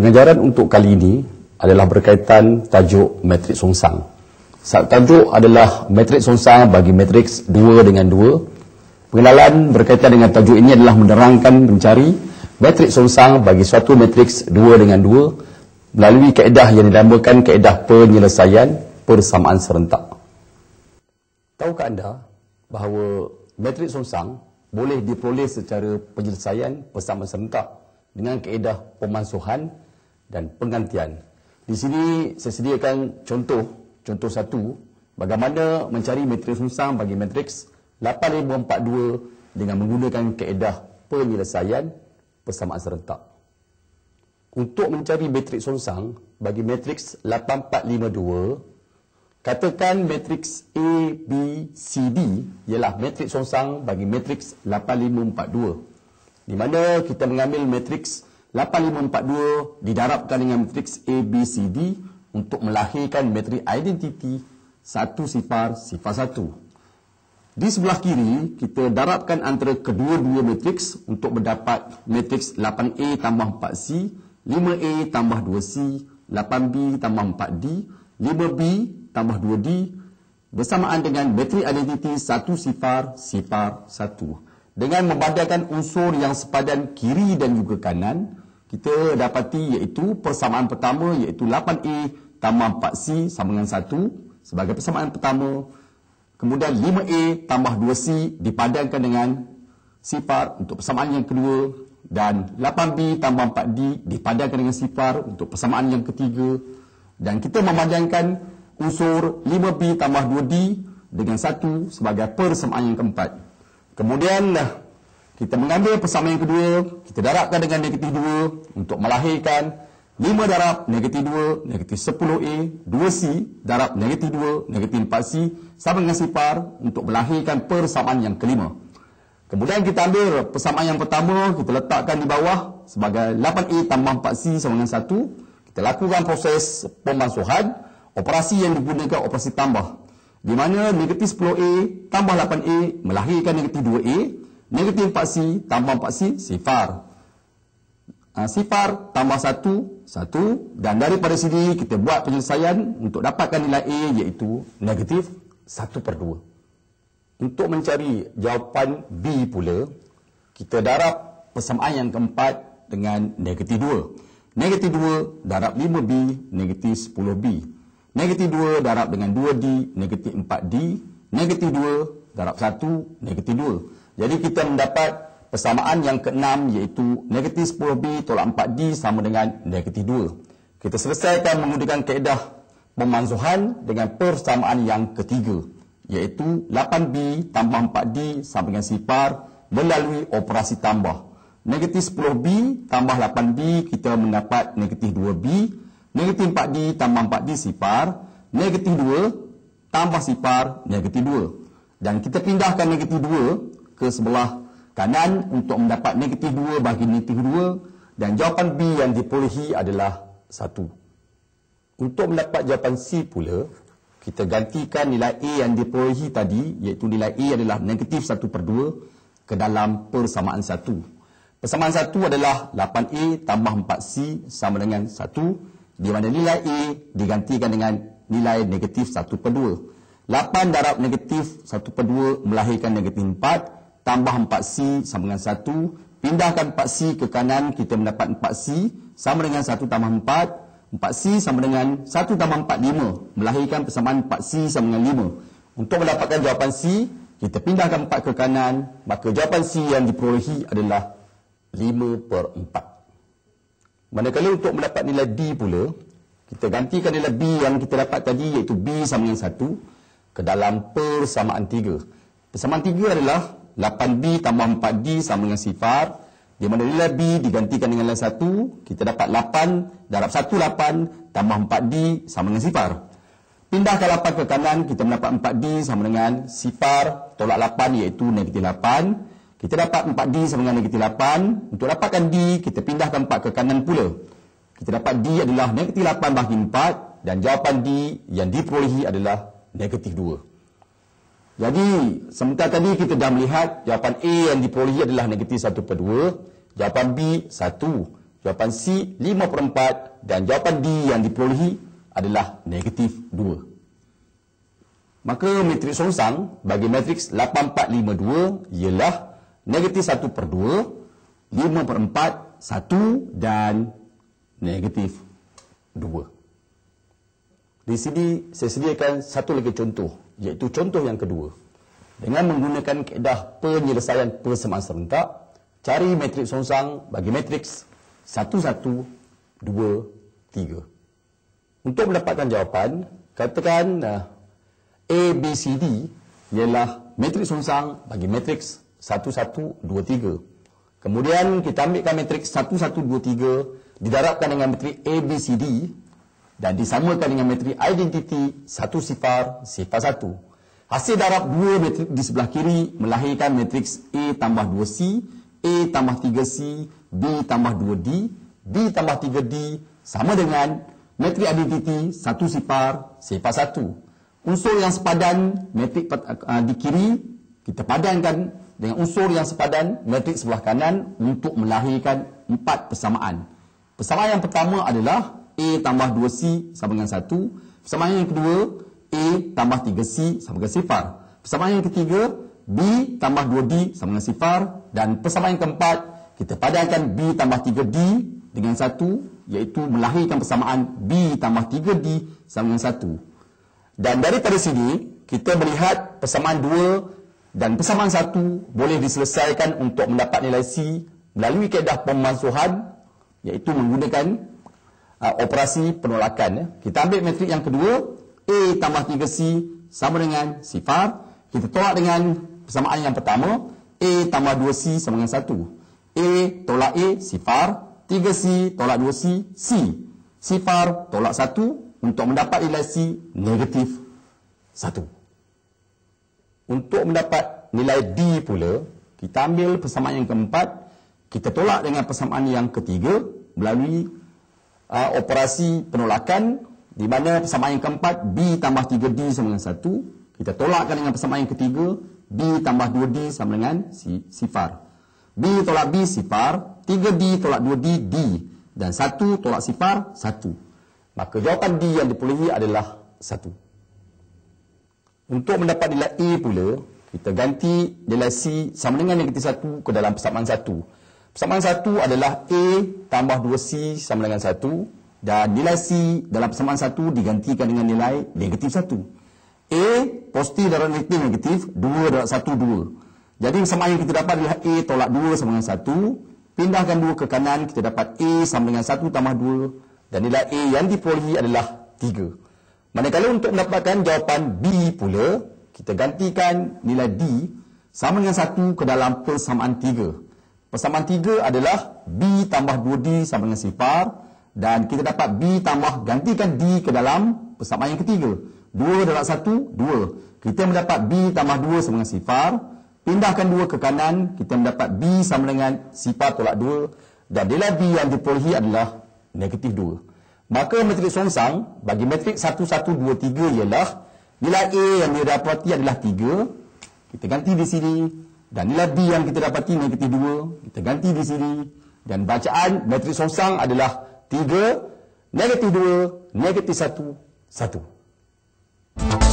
Pengajaran untuk kali ini adalah berkaitan tajuk matrik songsang. Tajuk adalah matrik songsang bagi matriks 2 dengan 2. Pengenalan berkaitan dengan tajuk ini adalah menerangkan mencari matrik songsang bagi suatu matriks 2 dengan 2 melalui kaedah yang dinamakan kaedah penyelesaian persamaan serentak. Tahukah anda bahawa matrik songsang boleh diperoleh secara penyelesaian persamaan serentak dengan kaedah pemansuhan dan penggantian. Di sini saya sediakan contoh, contoh satu, bagaimana mencari matriks songsang bagi matriks 8542 dengan menggunakan kaedah penyelesaian persamaan serentak. Untuk mencari matriks songsang bagi matriks 8452, katakan matriks A, B, C, D ialah matriks songsang bagi matriks 8542. Di mana kita mengambil matriks 8542 didarabkan dengan matriks A, B, C, D untuk melahirkan matriks identiti satu sifar sifar satu. Di sebelah kiri, kita darabkan antara kedua-dua matriks untuk mendapat matriks 8A tambah 4C, 5A tambah 2C, 8B tambah 4D, 5B tambah 2D bersamaan dengan matriks identiti satu sifar sifar satu. Dengan membandingkan unsur yang sepadan kiri dan juga kanan, kita dapati iaitu persamaan pertama iaitu 8A tambah 4C sama dengan 1 sebagai persamaan pertama. Kemudian 5A tambah 2C dipadankan dengan sifar untuk persamaan yang kedua dan 8B tambah 4D dipadankan dengan sifar untuk persamaan yang ketiga dan kita memandangkan unsur 5B tambah 2D dengan 1 sebagai persamaan yang keempat. Kemudian kita mengambil persamaan yang kedua, kita darabkan dengan negatif 2 untuk melahirkan 5 darab negatif 2, negatif 10A, 2C, darab negatif 2, negatif 4C, sama dengan sifar untuk melahirkan persamaan yang kelima. Kemudian kita ambil persamaan yang pertama, kita letakkan di bawah sebagai 8A tambah 4C sama dengan 1. Kita lakukan proses pemansuhan, operasi yang digunakan operasi tambah. Di mana negatif 10A tambah 8A melahirkan negatif 2A, Negatif 4C tambah 4C, sifar. Uh, sifar tambah 1, 1. Dan daripada sini kita buat penyelesaian untuk dapatkan nilai A iaitu negatif 1 per 2. Untuk mencari jawapan B pula, kita darab persamaan yang keempat dengan negatif 2. Negatif 2 darab 5B, negatif 10B. Negatif 2 darab dengan 2D, negatif 4D. Negatif 2 darab 1, negatif 2. Jadi kita mendapat persamaan yang keenam iaitu negatif 10B tolak 4D sama dengan negatif 2. Kita selesaikan menggunakan kaedah pemansuhan dengan persamaan yang ketiga iaitu 8B tambah 4D sama dengan sifar melalui operasi tambah. Negatif 10B tambah 8B kita mendapat negatif 2B. Negatif 4D tambah 4D sifar. Negatif 2 tambah sifar negatif 2. Dan kita pindahkan negatif 2 ke sebelah kanan untuk mendapat negatif 2 bagi negatif 2 dan jawapan B yang diperolehi adalah 1. Untuk mendapat jawapan C pula, kita gantikan nilai A yang diperolehi tadi iaitu nilai A adalah negatif 1 per 2 ke dalam persamaan 1. Persamaan 1 adalah 8A tambah 4C sama dengan 1 di mana nilai A digantikan dengan nilai negatif 1 per 2. 8 darab negatif 1 per 2 melahirkan negatif 4 tambah 4C sama dengan 1. Pindahkan 4C ke kanan, kita mendapat 4C sama dengan 1 tambah 4. 4C sama dengan 1 tambah 4, 5. Melahirkan persamaan 4C sama dengan 5. Untuk mendapatkan jawapan C, kita pindahkan 4 ke kanan. Maka jawapan C yang diperolehi adalah 5 per 4. Manakala untuk mendapat nilai D pula, kita gantikan nilai B yang kita dapat tadi iaitu B sama dengan 1 ke dalam persamaan 3. Persamaan 3 adalah 8B tambah 4D sama dengan sifar. Di mana nilai B digantikan dengan nilai 1. Kita dapat 8 darab 1, 8 tambah 4D sama dengan sifar. Pindahkan 8 ke kanan, kita mendapat 4D sama dengan sifar. Tolak 8 iaitu negatif 8. Kita dapat 4D sama dengan negatif 8. Untuk dapatkan D, kita pindahkan 4 ke kanan pula. Kita dapat D adalah negatif 8 bagi 4. Dan jawapan D yang diperolehi adalah negatif 2. Jadi, sementara tadi kita dah melihat jawapan A yang diperolehi adalah negatif 1 per 2. Jawapan B, 1. jawapan C 5 per 4 dan jawapan D yang diperolehi adalah negatif 2. Maka matriks songsang bagi matriks 8452 ialah negatif 1 per 2, 5 per 4, 1 dan negatif 2. Di sini saya sediakan satu lagi contoh, iaitu contoh yang kedua. Dengan menggunakan keedah penyelesaian persamaan serentak, cari matriks songsang bagi matriks 1, 1, 2, 3. Untuk mendapatkan jawapan, katakan uh, A, B, C, D ialah matriks songsang bagi matriks 1, 1, 2, 3. Kemudian kita ambilkan matriks 1, 1, 2, 3 didarabkan dengan matriks A, B, C, D dan disamakan dengan matriks identiti 1 sifar, sifar 1. Hasil darab dua matriks di sebelah kiri melahirkan matriks A tambah 2C, A tambah 3C, B tambah 2D, B tambah 3D sama dengan matriks identiti 1 sifar, sifar 1 unsur yang sepadan metrik uh, di kiri kita padankan dengan unsur yang sepadan metrik sebelah kanan untuk melahirkan empat persamaan. Persamaan yang pertama adalah A tambah 2C sama dengan 1. Persamaan yang kedua A tambah 3C sama dengan sifar. Persamaan yang ketiga B tambah 2D sama dengan sifar. Dan persamaan yang keempat kita padankan B tambah 3D dengan 1 iaitu melahirkan persamaan B tambah 3D sama dengan 1. Dan daripada sini, kita melihat persamaan dua dan persamaan satu boleh diselesaikan untuk mendapat nilai C melalui keedah pemansuhan iaitu menggunakan uh, operasi penolakan. Ya. Kita ambil metrik yang kedua, A tambah 3C sama dengan sifar. Kita tolak dengan persamaan yang pertama, A tambah 2C sama dengan 1. A tolak A, sifar. 3C tolak 2C, C. Sifar tolak 1, untuk mendapat nilai C negatif 1. Untuk mendapat nilai D pula, kita ambil persamaan yang keempat, kita tolak dengan persamaan yang ketiga melalui uh, operasi penolakan di mana persamaan yang keempat B tambah 3D sama dengan 1. Kita tolakkan dengan persamaan yang ketiga B tambah 2D sama dengan sifar. B tolak B sifar, 3D tolak 2D D dan 1 tolak sifar 1. Maka jawapan D yang diperolehi adalah 1. Untuk mendapat nilai A pula, kita ganti nilai C sama dengan negatif 1 ke dalam persamaan 1. Persamaan 1 adalah A tambah 2C sama dengan 1 dan nilai C dalam persamaan 1 digantikan dengan nilai negatif 1. A positif darab negatif negatif, 2 darab 1, 2. Jadi persamaan yang kita dapat adalah A tolak 2 sama dengan 1. Pindahkan 2 ke kanan, kita dapat A sama dengan 1 tambah 2 dan nilai A yang diperolehi adalah 3. Manakala untuk mendapatkan jawapan B pula, kita gantikan nilai D sama dengan 1 ke dalam persamaan 3. Persamaan 3 adalah B tambah 2D sama dengan sifar dan kita dapat B tambah gantikan D ke dalam persamaan yang ketiga. 2 dalam 1, 2. Kita mendapat B tambah 2 sama dengan sifar. Pindahkan 2 ke kanan, kita mendapat B sama dengan sifar tolak 2. Dan nilai B yang diperolehi adalah negatif 2. Maka matriks songsang bagi matriks 1, 1, 2, 3 ialah nilai A yang didapati adalah 3. Kita ganti di sini. Dan nilai B yang kita dapati negatif 2. Kita ganti di sini. Dan bacaan matriks songsang adalah 3, negatif 2, negatif 1, 1.